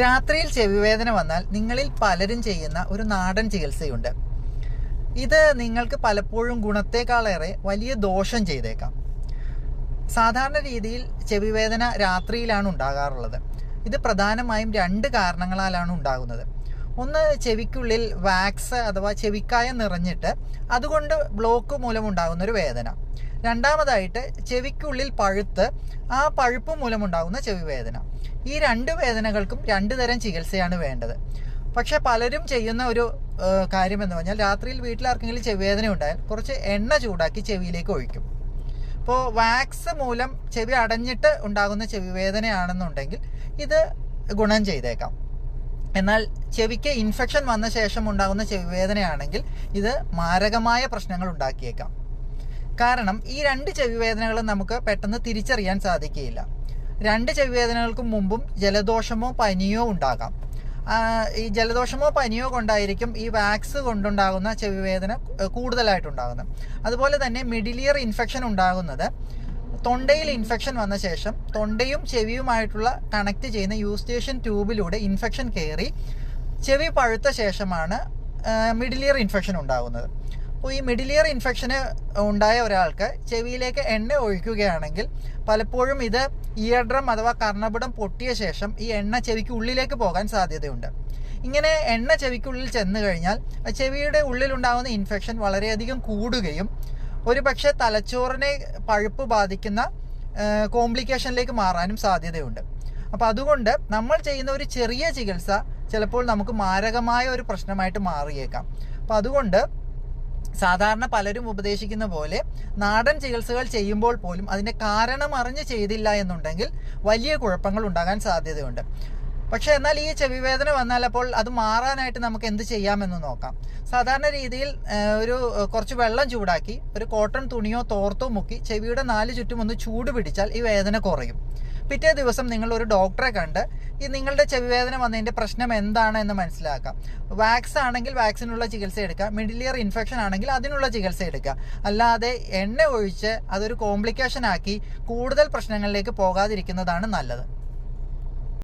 രാത്രിയിൽ ചെവിവേദന വന്നാൽ നിങ്ങളിൽ പലരും ചെയ്യുന്ന ഒരു നാടൻ ചികിത്സയുണ്ട്. ഇത് നിങ്ങൾക്ക് പലപ്പോഴും ഗുണത്തേക്കാളേറെ വലിയ ദോഷം ചെയ്തേക്കാം. സാധാരണ രീതിയിൽ ചെവിവേദന രാത്രിയിലാണ് ഉണ്ടാകാറുള്ളത്. ഇത് പ്രധാനമായും രണ്ട് കാരണങ്ങളാലാണ് ഉണ്ടാകുന്നത്. ഒന്ന് ചെവിക്കുള്ളിൽ വാക്സ് അഥവാ ചെവിക്കായ നിറഞ്ഞിട്ട് അതുകൊണ്ട് ബ്ലോക്ക് മൂലമുണ്ടാകുന്ന ഒരു വേദന. രണ്ടാമതായിട്ട് ചെവിക്കുള്ളിൽ പഴുത്ത് ആ പഴുപ്പ് മൂലമുണ്ടാകുന്ന ചെവി വേദന ഈ രണ്ട് വേദനകൾക്കും രണ്ട് തരം ചികിത്സയാണ് വേണ്ടത്. പക്ഷെ പലരും ചെയ്യുന്ന ഒരു കാര്യം എന്ന് പറഞ്ഞാൽ രാത്രിയിൽ വീട്ടിലാർക്കെങ്കിലും ചെവിവേദന ഉണ്ടായാൽ കുറച്ച് എണ്ണ ചൂടാക്കി ചെവിയിലേക്ക് ഒഴിക്കും. അപ്പോൾ വാക്സ് മൂലം ചെവി അടഞ്ഞിട്ട് ഉണ്ടാകുന്ന ചെവി വേദനയാണെന്നുണ്ടെങ്കിൽ ഇത് ഗുണം ചെയ്തേക്കാം. എന്നാൽ ചെവിക്ക് ഇൻഫെക്ഷൻ വന്ന ശേഷം ഉണ്ടാകുന്ന ചെവിവേദനയാണെങ്കിൽ ഇത് മാരകമായ പ്രശ്നങ്ങൾ ഉണ്ടാക്കിയേക്കാം. കാരണം ഈ രണ്ട് ചെവി വേദനകളും നമുക്ക് പെട്ടെന്ന് തിരിച്ചറിയാൻ സാധിക്കുകയില്ല. രണ്ട് ചെവിവേദനകൾക്കും മുമ്പും ജലദോഷമോ പനിയോ ഉണ്ടാകാം. ഈ ജലദോഷമോ പനിയോ കൊണ്ടായിരിക്കും ഈ വാക്സ് കൊണ്ടുണ്ടാകുന്ന ചെവിവേദന കൂടുതലായിട്ടുണ്ടാകുന്നത്. അതുപോലെ തന്നെ മിഡിലിയർ ഇൻഫെക്ഷൻ ഉണ്ടാകുന്നത് തൊണ്ടയിൽ ഇൻഫെക്ഷൻ വന്ന ശേഷം തൊണ്ടയും ചെവിയുമായിട്ടുള്ള കണക്ട് ചെയ്യുന്ന യൂസ്റ്റേഷൻ ട്യൂബിലൂടെ ഇൻഫെക്ഷൻ കയറി ചെവി പഴുത്ത ശേഷമാണ് മിഡിൽ ഇയർ ഇൻഫെക്ഷൻ ഉണ്ടാകുന്നത് അപ്പോൾ ഈ ഇയർ ഇൻഫെക്ഷന് ഉണ്ടായ ഒരാൾക്ക് ചെവിയിലേക്ക് എണ്ണ ഒഴിക്കുകയാണെങ്കിൽ പലപ്പോഴും ഇത് ഇയർ ഡ്രം അഥവാ കർണപിടം പൊട്ടിയ ശേഷം ഈ എണ്ണ ചെവിക്ക് ഉള്ളിലേക്ക് പോകാൻ സാധ്യതയുണ്ട്. ഇങ്ങനെ എണ്ണ ചെവിക്കുള്ളിൽ ചെന്ന് കഴിഞ്ഞാൽ ചെവിയുടെ ഉള്ളിലുണ്ടാകുന്ന ഇൻഫെക്ഷൻ വളരെയധികം കൂടുകയും ഒരു പക്ഷേ തലച്ചോറിനെ പഴുപ്പ് ബാധിക്കുന്ന കോംപ്ലിക്കേഷനിലേക്ക് മാറാനും സാധ്യതയുണ്ട്. അപ്പോൾ അതുകൊണ്ട് നമ്മൾ ചെയ്യുന്ന ഒരു ചെറിയ ചികിത്സ ചിലപ്പോൾ നമുക്ക് മാരകമായ ഒരു പ്രശ്നമായിട്ട് മാറിയേക്കാം. അപ്പോൾ അതുകൊണ്ട് സാധാരണ പലരും ഉപദേശിക്കുന്ന പോലെ നാടൻ ചികിത്സകൾ ചെയ്യുമ്പോൾ പോലും അതിന്റെ കാരണം അറിഞ്ഞ് ചെയ്തില്ല എന്നുണ്ടെങ്കിൽ വലിയ കുഴപ്പങ്ങൾ ഉണ്ടാകാൻ സാധ്യതയുണ്ട്. പക്ഷേ എന്നാൽ ഈ ചെവി വേദന വന്നാൽ അപ്പോൾ അത് മാറാനായിട്ട് നമുക്ക് എന്ത് ചെയ്യാമെന്ന് നോക്കാം. സാധാരണ രീതിയിൽ ഒരു കുറച്ച് വെള്ളം ചൂടാക്കി ഒരു കോട്ടൺ തുണിയോ തോർത്തോ മുക്കി ചെവിയുടെ നാല് ചുറ്റും ഒന്ന് ചൂട് പിടിച്ചാൽ ഈ വേദന കുറയും. പിറ്റേ ദിവസം നിങ്ങൾ ഒരു ഡോക്ടറെ കണ്ട് ഈ നിങ്ങളുടെ ചെവി വേദന വന്നതിന്റെ പ്രശ്നം എന്താണ് എന്ന് മനസ്സിലാക്കാം. വാക്സ് ആണെങ്കിൽ വാക്സിനുള്ള ചികിത്സ എടുക്കുക മിഡിൽ ഇയർ ഇൻഫെക്ഷൻ ആണെങ്കിൽ അതിനുള്ള ചികിത്സ എടുക്കുക. അല്ലാതെ എണ്ണ ഒഴിച്ച് അതൊരു കോംപ്ലിക്കേഷൻ ആക്കി കൂടുതൽ പ്രശ്നങ്ങളിലേക്ക് പോകാതിരിക്കുന്നതാണ് നല്ലത്.